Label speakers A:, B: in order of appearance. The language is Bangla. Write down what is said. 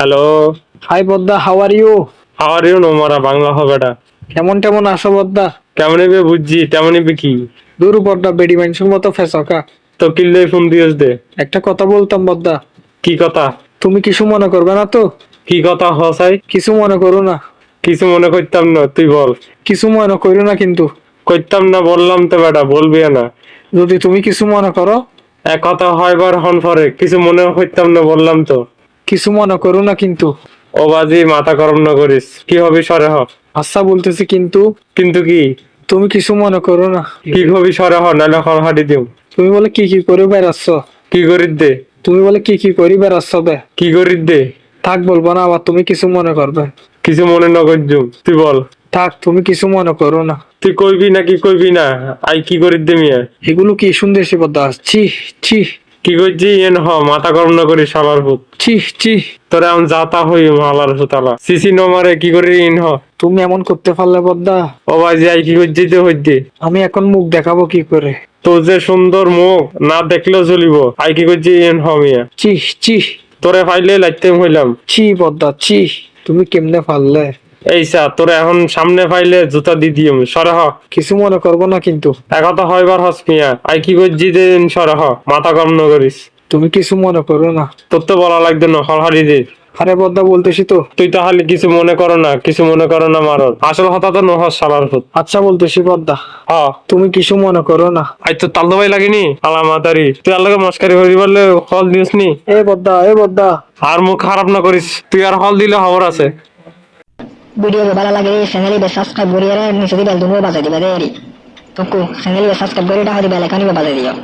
A: Hello
B: hi বদ্দা how are you
A: how are you no মারা বাংলা হবেটা
B: কেমন কেমন আসো বদ্দা
A: কেমন বে বুঝছি তেমনই বে কি?
B: দূর বদ্দা বেডি মানুষের মতো ফেসকা
A: তো কিল্লে ফোন দিয়েছ দে?
B: একটা কথা বলতাম বদ্দা
A: কি কথা?
B: তুমি কিছু মনে করবে না তো?
A: কি কথা হসাই?
B: কিছু মনে করো না।
A: কিছু মনে করতাম না তুই বল।
B: কিছু মনে করো না কিন্তু।
A: করতাম না বললাম তো বেটা বলবি না।
B: যদি তুমি কিছু মনে করো।
A: এক কথা হয়বার হন পরে কিছু মনে করতাম না বললাম তো।
B: কিছু মনে করো না কিন্তু।
A: ও বাজি মাথা গরম না করিস। কি হবে সরে হ।
B: আচ্ছা বলতেছি কিন্তু
A: কিন্তু কি?
B: তুমি কিছু মনে করো না।
A: কি হবি সরে হ নাহলে হল হাঁটি দিও।
B: তুমি বলে কি কি করে বেড়াচ্ছ?
A: কি করিস দে।
B: তুমি বলে কি কি করি বেড়াচ্ছ বে?
A: কি করিস দে।
B: থাক বলব না আবার তুমি কিছু মনে করবে।
A: কিছু মনে ন করছুম তুই বল।
B: থাক তুমি কিছু মনে করো না।
A: তুই কইবি না কি কইবি না? আই কি করিস দে মিয়া?
B: এগুলো কি সুন্দর বদ্দা ছি ছি।
A: কি করছি? এন হ মাথা গরম না করিস শালার ভূত।
B: ছি ছি।
A: তোরে আমি যাতা হই মালার সুতালা। সিসি নমারে কি করি? ইন হ।
B: তুমি এমন করতে পারলে বদ্দা।
A: ও বাজি আই কি করছি দে হইতে
B: আমি এখন মুখ দেখাবো কি করে।
A: তোর যে সুন্দর মুখ না দেখলেও চলিব। আই কি করছি? এন হ মিয়া।
B: চি চি
A: তোরে ফাইলে লাইতে হইলাম।
B: চি বদ্দা চি তুমি কেমনে পারলে
A: এই সা তোরে এখন সামনে ফাইলে জুতা দি দিম সরে হ
B: কিছু মনে করব না কিন্তু।
A: একথা হইবার হস মিয়া। আই কি করছি দে সরে হ মাথা গরম না করিস।
B: তুমি কিছু মনে করো না।
A: তোর তো বলা লাগবে না হলহারি দে।
B: আরে বদ্দা বলতেছি তো।
A: তুই তাহলে কিছু মনে করো না কিছু মনে করো না মারত আসল কথা তো নহস শালার ভূত।
B: আচ্ছা বলতেছি বদ্দা
A: হ্যাঁ
B: তুমি কিছু মনে করো না।
A: আজ তো তাল দবাই লাগেনি? আলা মাতারি। তুই আল্লাহকে মস্কারি হরি বললে হল দিস নি?
B: এ বদ্দা এ বদ্দা
A: আর মুখ খারাপ না করিস। তুই আর হল দিলে খবর আছে।
C: ভিডিও ভালো লাগে চ্যানেলে সাবস্ক্রাইব করিয়ে নিচে দিবে দুনো বাজাই দিবে, দেরি। তোকু চ্যানেলে সাবস্ক্রাইব করে এটা হরি বেলাকানি বাজাই দিও।